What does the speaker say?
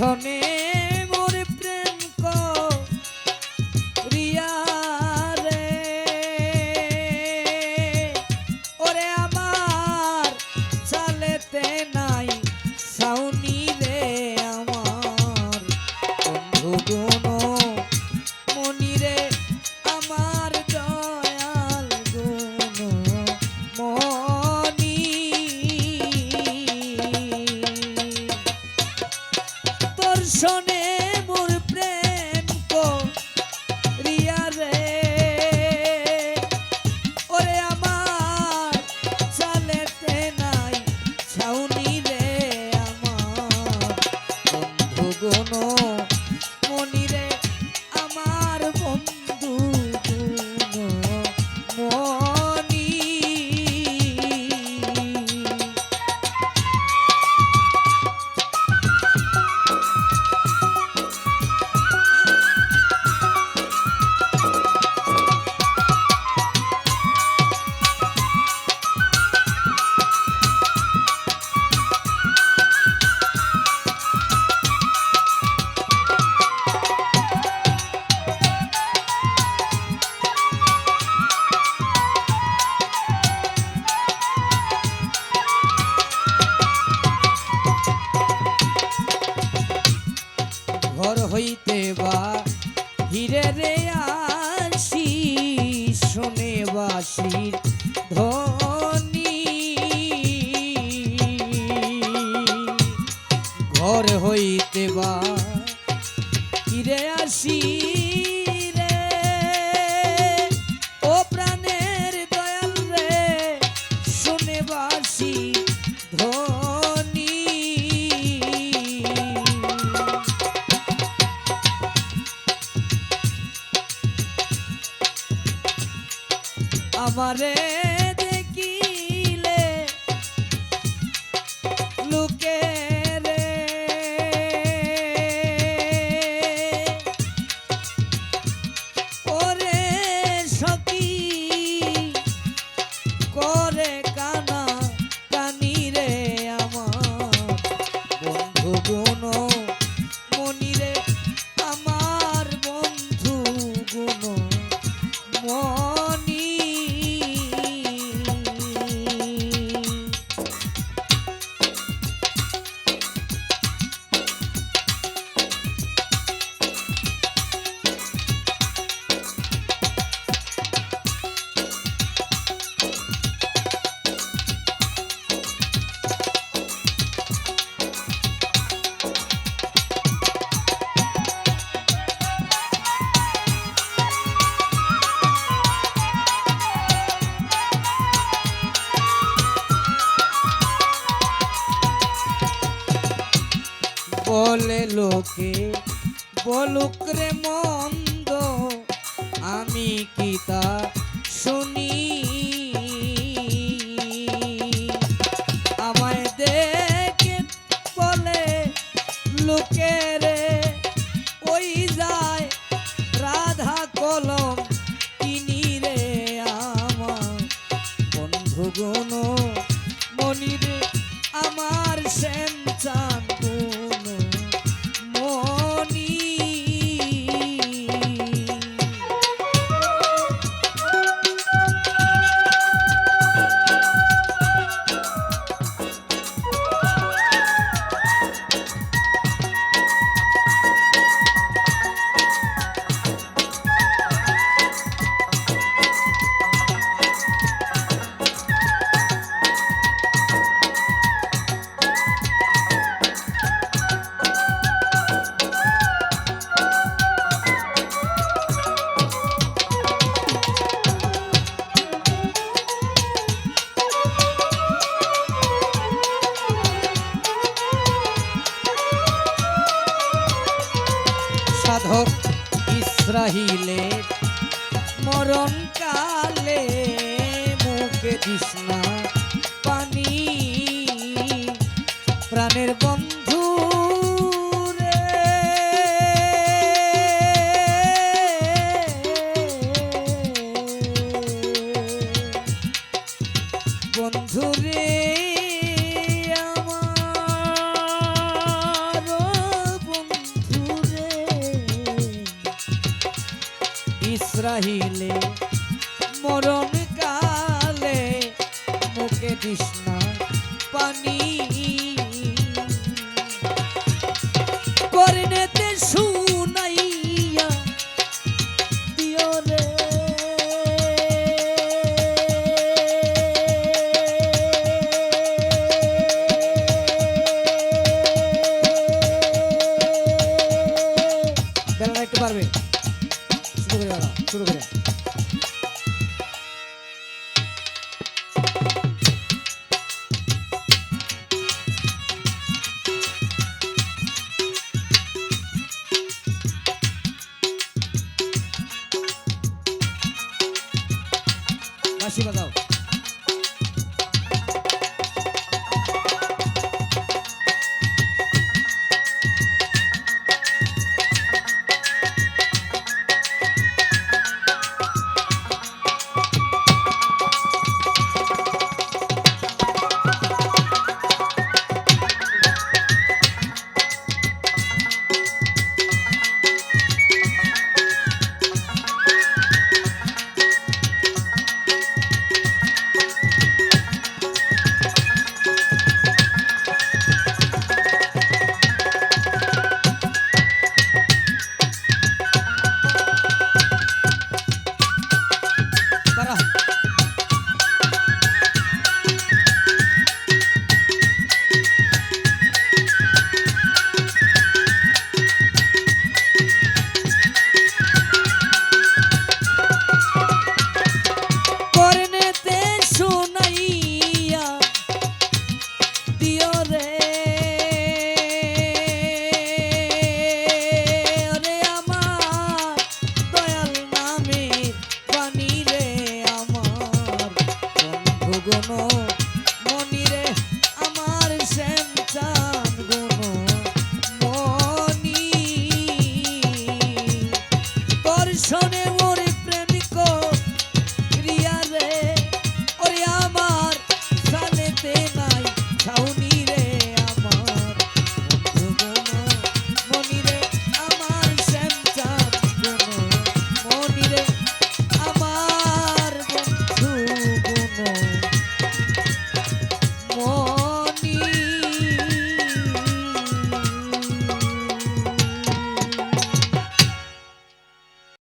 দর্শনে দর্শনে মোর প্রেম রিয়া রে। ওরে নাই ছাউনি রে আমার। বন্ধু হইতে বা। হিরে রে আসি শুনে বাসির ধনি ঘর হইতে বা হিরে আসি আমারে দেখিলে লোকে বলে লোকে, বলুক রে মন্দ, আমি কি তা শুনি? আমায় দেখে বলে লোকে রে, ওই যায় রাধা কলম কিনি রে আমার বন্ধু গুণ আমার শ্যাম সাধক ইসরাহিলে মরণ কালে মুখে তৃষ্ণা পানি প্রাণের বন্ধু বন্ধু তৃষ্ণা পানি বাঁশি বাজাও কোনো